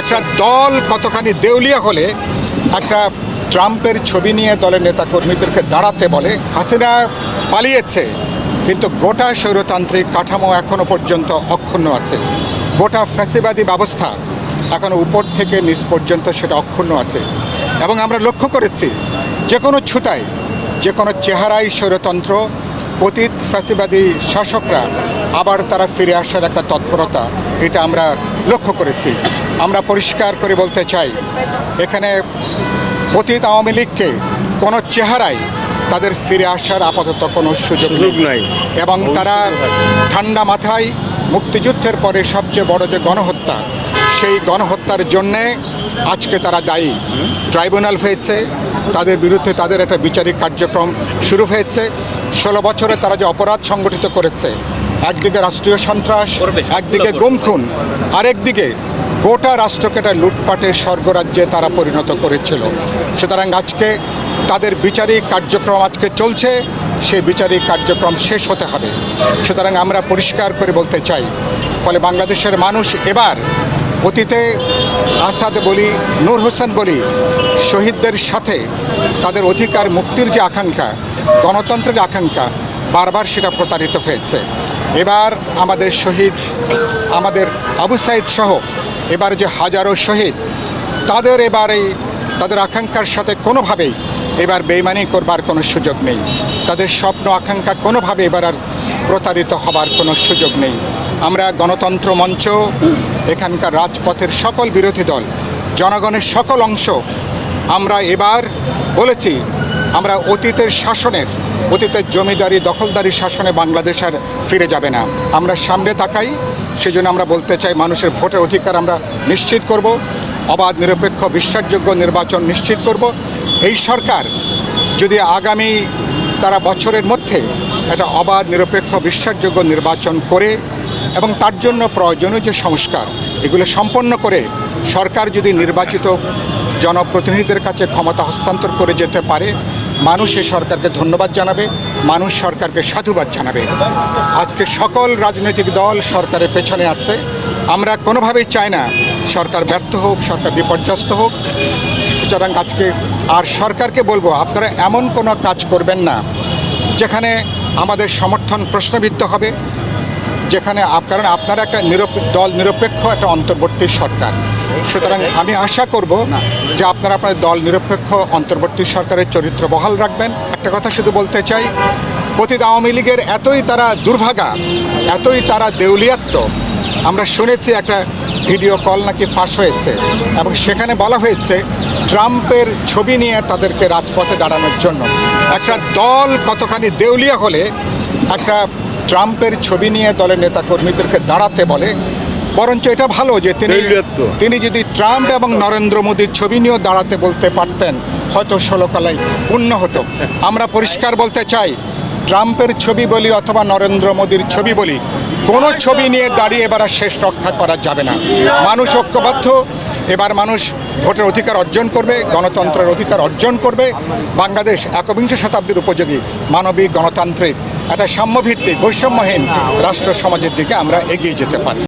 একটা দল কতখানি দেউলিয়া হলে একটা ট্রাম্পের ছবি নিয়ে দলের নেতাকর্মীদেরকে দাঁড়াতে বলে, হাসিনা পালিয়েছে, কিন্তু গোটা স্বৈরতান্ত্রিক কাঠামো এখনও পর্যন্ত অক্ষুণ্ণ আছে। গোটা ফ্যাসিবাদী ব্যবস্থা এখনও উপর থেকে নিচ পর্যন্ত সেটা অক্ষুণ্ণ আছে। এবং আমরা লক্ষ্য করেছি, যে কোনো ছুতায়, যে কোনো চেহারাই স্বৈরতন্ত্র, অতীত ফ্যাসিবাদী শাসকরা আবার তারা ফিরে আসার একটা তৎপরতা, এটা আমরা লক্ষ্য করেছি। আমরা পরিষ্কার করে বলতে চাই এখানে অতীত আওয়ামী লীগকে কোনো চেহারায় তাদের ফিরে আসার আপাতত কোনো সুযোগ সুযোগ নাই। এবং তারা ঠান্ডা মাথায় মুক্তিযুদ্ধের পরে সবচেয়ে বড় যে গণহত্যা সেই গণহত্যার জন্যে আজকে তারা দায়ী। ট্রাইব্যুনাল হয়েছে তাদের বিরুদ্ধে তাদের একটা বিচারিক কার্যক্রম শুরু হয়েছে। ষোলো বছরে তারা যে অপরাধ সংগঠিত করেছে একদিকে রাষ্ট্রীয় সন্ত্রাস একদিকে গুম খুন আরেকদিকে গোটা রাষ্ট্রকে একটা লুটপাটের স্বর্গরাজ্যে তারা পরিণত করেছিল। সুতরাং আজকে তাদের বিচারিক কার্যক্রম আজকে চলছে, সেই বিচারিক কার্যক্রম শেষ হতে হবে। সুতরাং আমরা পরিষ্কার করে বলতে চাই, ফলে বাংলাদেশের মানুষ এবার অতীতে আসাদ বলি, নূর হোসেন বলি, শহীদদের সাথে তাদের অধিকার মুক্তির যে আকাঙ্ক্ষা, গণতন্ত্রের আকাঙ্ক্ষা, বারবার সেটা প্রতারিত হয়েছে। এবার আমাদের শহীদ, আমাদের আবু সাইদ সহ এবার যে হাজারো শহীদ, তাদের এবার এই, তাদের আকাঙ্ক্ষার সাথে কোনোভাবেই এবার বেইমানি করবার কোনো সুযোগ নেই। তাদের স্বপ্ন, আকাঙ্ক্ষা কোনোভাবে এবার আর প্রতারিত হবার কোনো সুযোগ নেই। আমরা গণতন্ত্র মঞ্চ, এখানকার রাজপথের সকল বিরোধী দল, জনগণের সকল অংশ, আমরা এবার বলেছি, আমরা অতীতের শাসনের, অতীতের জমিদারি, দখলদারি শাসনে বাংলাদেশ আর ফিরে যাবে না। আমরা সামনে তাকাই সেজন্য আমরা বলতে চাই মানুষের ভোটের অধিকার আমরা নিশ্চিত করব। অবাধ, নিরপেক্ষ, বিশ্বাসযোগ্য নির্বাচন নিশ্চিত করব। এই সরকার যদি আগামী তারা বছরের মধ্যে একটা অবাধ, নিরপেক্ষ, বিশ্বাসযোগ্য নির্বাচন করে এবং তার জন্য প্রয়োজনীয় যে সংস্কার, এগুলো সম্পন্ন করে সরকার যদি নির্বাচিত জনপ্রতিনিধিদের কাছে ক্ষমতা হস্তান্তর করে যেতে পারে, মানুষ এই সরকারকে ধন্যবাদ জানাবে। মানুষ সরকারকে সাধুবাদ জানাবে। আজকে সকল রাজনৈতিক দল সরকারের পেছনে আছে। আমরা কোনোভাবেই চাই না সরকার ব্যর্থ হোক, সরকার বিপর্যস্ত হোক। সুতরাং আজকে আর সরকারকে বলব, আপনারা এমন কোনো কাজ করবেন না, যেখানে আমাদের সমর্থন প্রশ্নবিদ্ধ হবে, যেখানে কারণ আপনারা একটা দল নিরপেক্ষ, একটা অন্তর্বর্তী সরকার। সুতরাং আমি আশা করব যে আপনারা আপনার দল নিরপেক্ষ, অন্তর্বর্তী সরকারের চরিত্র বহাল রাখবেন। একটা কথা শুধু বলতে চাই, অতীত আওয়ামী লীগের এতই তারা দুর্ভাগা, এতই তারা দেউলিয়াত্ম আমরা শুনেছি একটা ভিডিও কল নাকি ফাঁস হয়েছে এবং সেখানে বলা হয়েছে ট্রাম্পের ছবি নিয়ে তাদেরকে রাজপথে দাঁড়ানোর জন্য। একটা দল কতখানি দেউলিয়া হলে একটা ট্রাম্পের ছবি নিয়ে দলের নেতাকর্মীদেরকে দাঁড়াতে বলে বরঞ্চ এটা ভালো যে তিনি তিনি যদি ট্রাম্প এবং নরেন্দ্র মোদীর ছবি নিয়েও দাঁড়াতে বলতে পারতেন হয়তো ষোলোকালাই পূর্ণ হতো। আমরা পরিষ্কার বলতে চাই ট্রাম্পের ছবি বলি অথবা নরেন্দ্র মোদীর ছবি বলি কোনো ছবি নিয়ে দাঁড়িয়ে এবার আর শেষ রক্ষা করা যাবে না। মানুষ ঐক্যবদ্ধ এবার মানুষ ভোটের অধিকার অর্জন করবে গণতন্ত্রের অধিকার অর্জন করবে বাংলাদেশ একবিংশ শতাব্দীর উপযোগী মানবিক গণতান্ত্রিক একটা সাম্যভিত্তিক বৈষম্যহীন রাষ্ট্র সমাজের দিকে আমরা এগিয়ে যেতে পারি।